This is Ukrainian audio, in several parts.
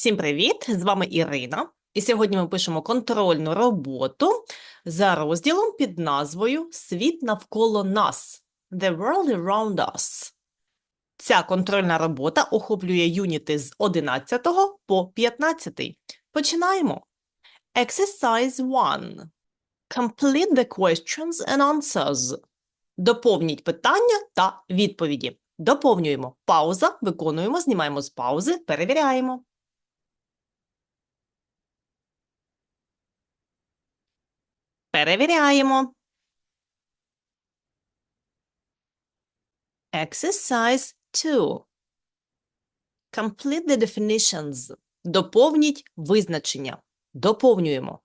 Всім привіт! З вами Ірина. І сьогодні ми пишемо контрольну роботу за розділом під назвою Світ навколо нас. The world around us. Ця контрольна робота охоплює юніти з 11 по 15. Починаємо. Exercise 1. Complete the questions and answers. Доповніть питання та відповіді. Доповнюємо. Пауза. Виконуємо, знімаємо з паузи, перевіряємо. Перевіряємо. Exercise 2. Complete the definitions. Доповніть визначення. Доповнюємо.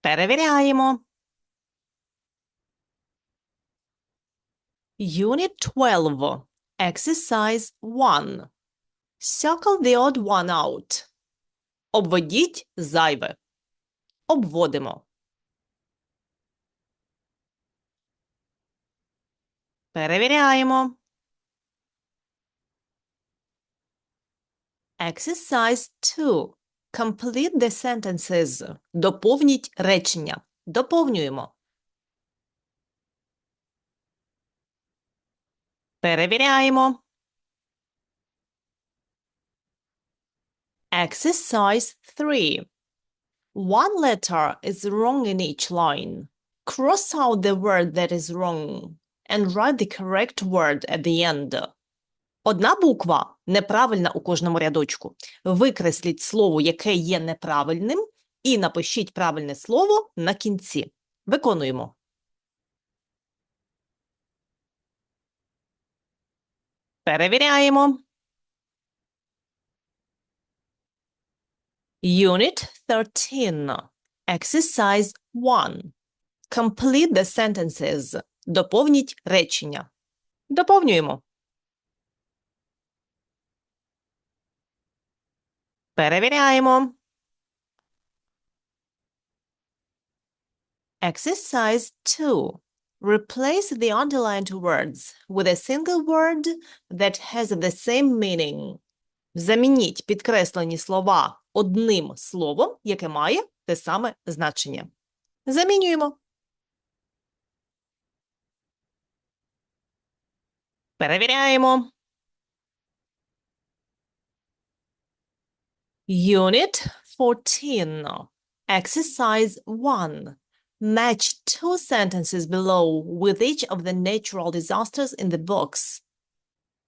Перевіряємо. Unit 12. Exercise 1. Circle the odd one out. Обведіть зайве. Обводимо. Перевіряємо. Exercise 2. Complete the sentences. Доповніть речення. Доповнюємо. Перевіряємо. Exercise 3. One letter is wrong in each line. Cross out the word that is wrong and write the correct word at the end. Одна буква неправильна у кожному рядочку. Викресліть слово, яке є неправильним, і напишіть правильне слово на кінці. Виконуємо. Перевіряємо. Unit 13. Exercise 1. Complete the sentences. Доповніть речення. Доповнюємо. Перевіряємо. Exercise 2. Replace the underlined words with a single word that has the same meaning. Замініть підкреслені слова одним словом, яке має те саме значення. Замінюємо. Перевіряємо. Unit 14. Exercise 1. Match two sentences below with each of the natural disasters in the box.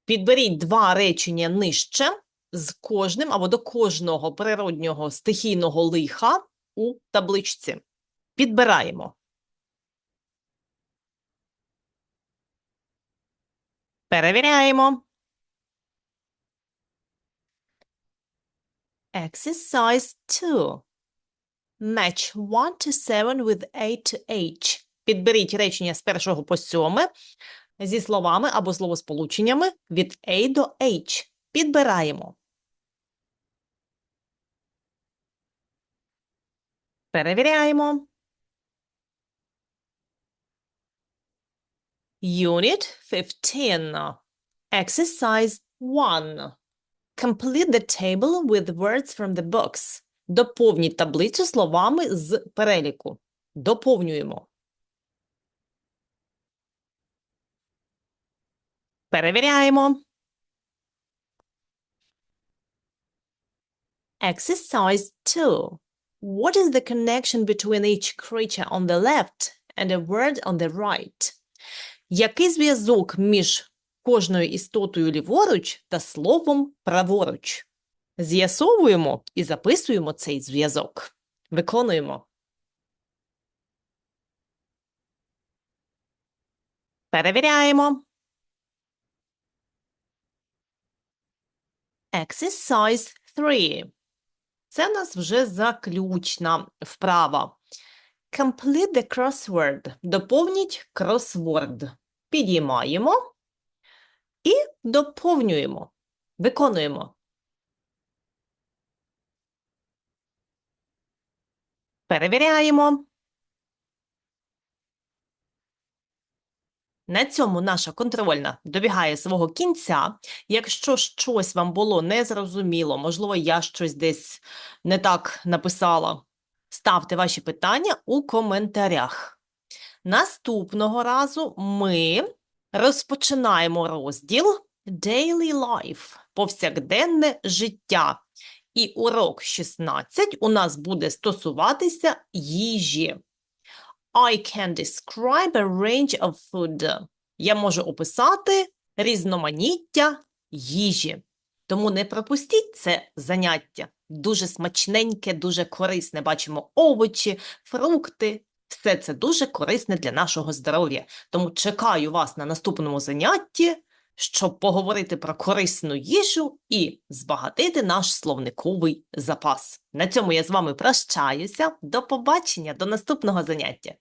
Підберіть два речення нижче з кожним або до кожного природнього стихійного лиха у табличці. Підбираємо. Перевіряємо. Exercise 2. Match 1 to 7 with A to H. Підберіть речення з першого по сьоме зі словами або словосполученнями від A до H. Підбираємо. Перевіряємо. Unit 15. Exercise 1. Complete the table with words from the box. Доповніть таблицю словами з переліку. Доповнюємо. Перевіряємо. Exercise 2. What is the connection between each creature on the left and a word on the right? Який зв'язок між кожною істотою ліворуч та словом праворуч? З'ясовуємо і записуємо цей зв'язок. Виконуємо. Перевіряємо. Exercise 3. Це в нас вже заключна вправа. Complete the crossword. Доповніть кросворд. Підіймаємо і доповнюємо. Виконуємо. Перевіряємо. На цьому наша контрольна добігає свого кінця. Якщо щось вам було незрозуміло, можливо, я щось десь не так написала, ставте ваші питання у коментарях. Наступного разу ми розпочинаємо розділ Daily Life – повсякденне життя. І урок 16 у нас буде стосуватися їжі. I can describe a range of food. Я можу описати різноманіття їжі. Тому не пропустіть це заняття. Дуже смачненьке, дуже корисне. Бачимо овочі, фрукти. Все це дуже корисне для нашого здоров'я. Тому чекаю вас на наступному занятті, щоб поговорити про корисну їжу і збагатити наш словниковий запас. На цьому я з вами прощаюся. До побачення, до наступного заняття.